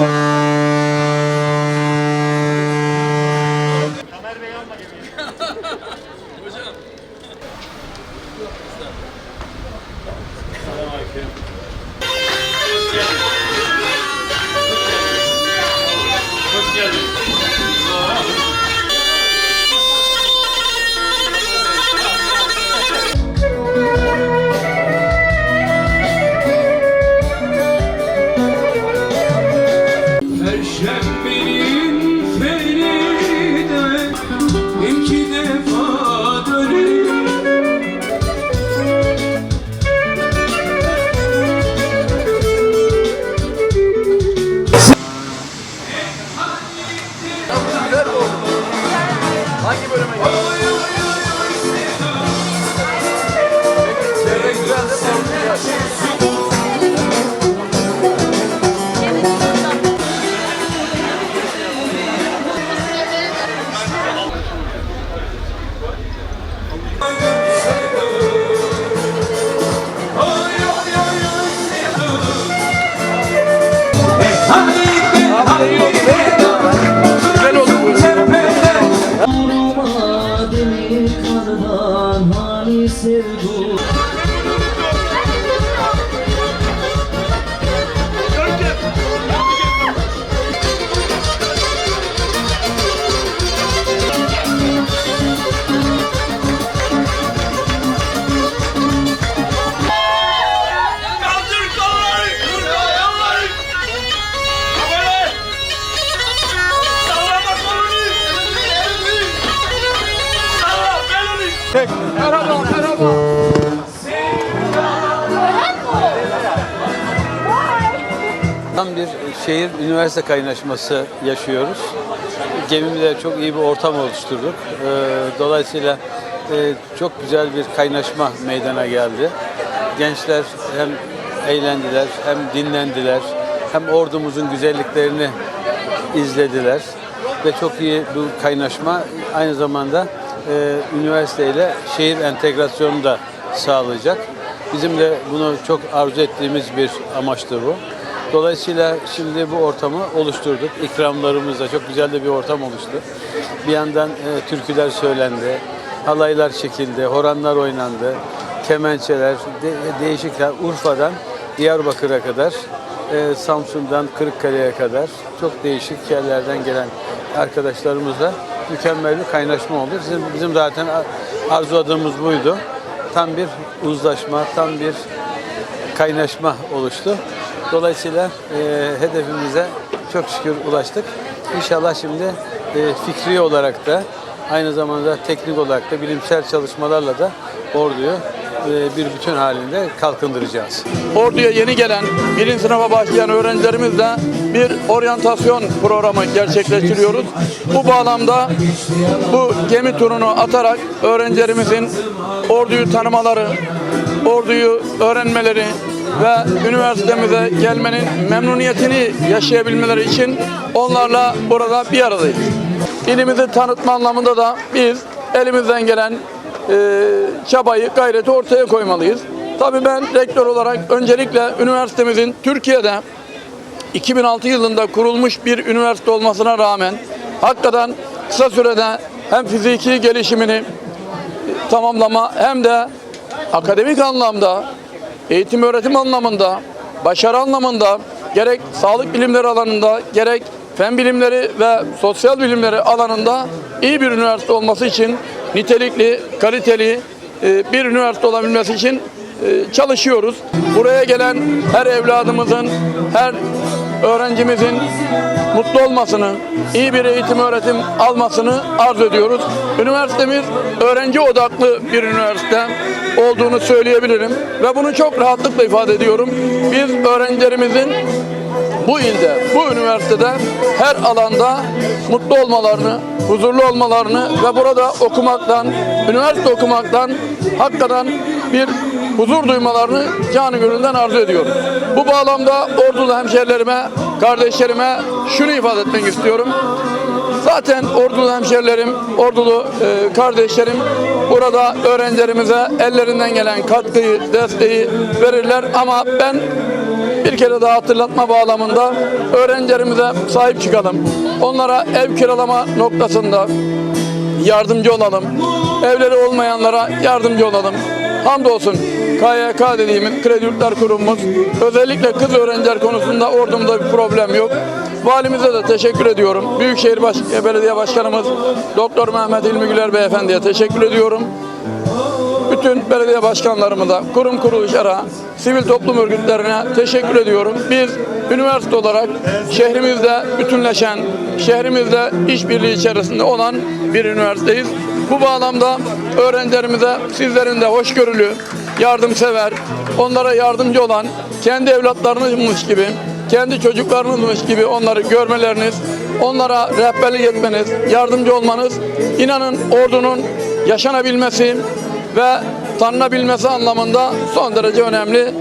Hocam. Selamünaleyküm. Demir kandan hani sevdu Tam bir şehir üniversite kaynaşması yaşıyoruz. Gemimde çok iyi bir ortam oluşturduk. Ee, Dolayısıyla e, çok güzel bir kaynaşma meydana geldi. Gençler hem eğlendiler, hem dinlendiler, hem ordumuzun güzelliklerini izlediler ve çok iyi bu kaynaşma aynı zamanda e, üniversite ile şehir entegrasyonu da sağlayacak. Bizim de bunu çok arzu ettiğimiz bir amaçtı bu. Dolayısıyla şimdi bu ortamı oluşturduk. İkramlarımızla çok güzel de bir ortam oluştu. Bir yandan e, türküler söylendi, halaylar çekildi, horanlar oynandı, kemençeler, de- değişikler Urfa'dan Diyarbakır'a kadar, e, Samsun'dan Kırıkkale'ye kadar çok değişik yerlerden gelen arkadaşlarımızla mükemmel bir kaynaşma oldu. Bizim, bizim zaten arzuladığımız buydu. Tam bir uzlaşma, tam bir kaynaşma oluştu. Dolayısıyla e, hedefimize çok şükür ulaştık. İnşallah şimdi e, fikri olarak da aynı zamanda teknik olarak da bilimsel çalışmalarla da orduyu e, bir bütün halinde kalkındıracağız. Ordu'ya yeni gelen birinci sınıfa başlayan öğrencilerimizle bir oryantasyon programı gerçekleştiriyoruz. Bu bağlamda bu gemi turunu atarak öğrencilerimizin orduyu tanımaları, orduyu öğrenmeleri ve üniversitemize gelmenin memnuniyetini yaşayabilmeleri için onlarla burada bir aradayız. İlimizi tanıtma anlamında da biz elimizden gelen e, çabayı, gayreti ortaya koymalıyız. Tabii ben rektör olarak öncelikle üniversitemizin Türkiye'de 2006 yılında kurulmuş bir üniversite olmasına rağmen hakikaten kısa sürede hem fiziki gelişimini tamamlama hem de akademik anlamda, eğitim öğretim anlamında, başarı anlamında gerek sağlık bilimleri alanında gerek fen bilimleri ve sosyal bilimleri alanında iyi bir üniversite olması için nitelikli, kaliteli e, bir üniversite olabilmesi için e, çalışıyoruz. Buraya gelen her evladımızın, her öğrencimizin mutlu olmasını, iyi bir eğitim öğretim almasını arzu ediyoruz. Üniversitemiz öğrenci odaklı bir üniversite olduğunu söyleyebilirim ve bunu çok rahatlıkla ifade ediyorum. Biz öğrencilerimizin bu ilde, bu üniversitede her alanda mutlu olmalarını, huzurlu olmalarını ve burada okumaktan, üniversite okumaktan hakikaten bir huzur duymalarını canı gönülden arzu ediyorum. Bu bağlamda Ordulu hemşerilerime, kardeşlerime şunu ifade etmek istiyorum. Zaten Ordulu hemşerilerim, Ordulu e, kardeşlerim burada öğrencilerimize ellerinden gelen katkıyı, desteği verirler ama ben bir kere daha hatırlatma bağlamında öğrencilerimize sahip çıkalım. Onlara ev kiralama noktasında yardımcı olalım. Evleri olmayanlara yardımcı olalım. Hamdolsun KYK dediğimiz Kredi Yurtlar Kurumumuz özellikle kız öğrenciler konusunda ordumuzda bir problem yok. Valimize de teşekkür ediyorum. Büyükşehir Baş Belediye Başkanımız Doktor Mehmet İlmi Güler Beyefendi'ye teşekkür ediyorum. Bütün belediye başkanlarımıza, kurum kuruluşlara, sivil toplum örgütlerine teşekkür ediyorum. Biz üniversite olarak şehrimizde bütünleşen, şehrimizde işbirliği içerisinde olan bir üniversiteyiz. Bu bağlamda öğrencilerimize sizlerin de hoşgörülü, yardımsever, onlara yardımcı olan, kendi evlatlarınızmış gibi, kendi çocuklarınızmış gibi onları görmeleriniz, onlara rehberlik etmeniz, yardımcı olmanız, inanın ordunun yaşanabilmesi ve tanınabilmesi anlamında son derece önemli.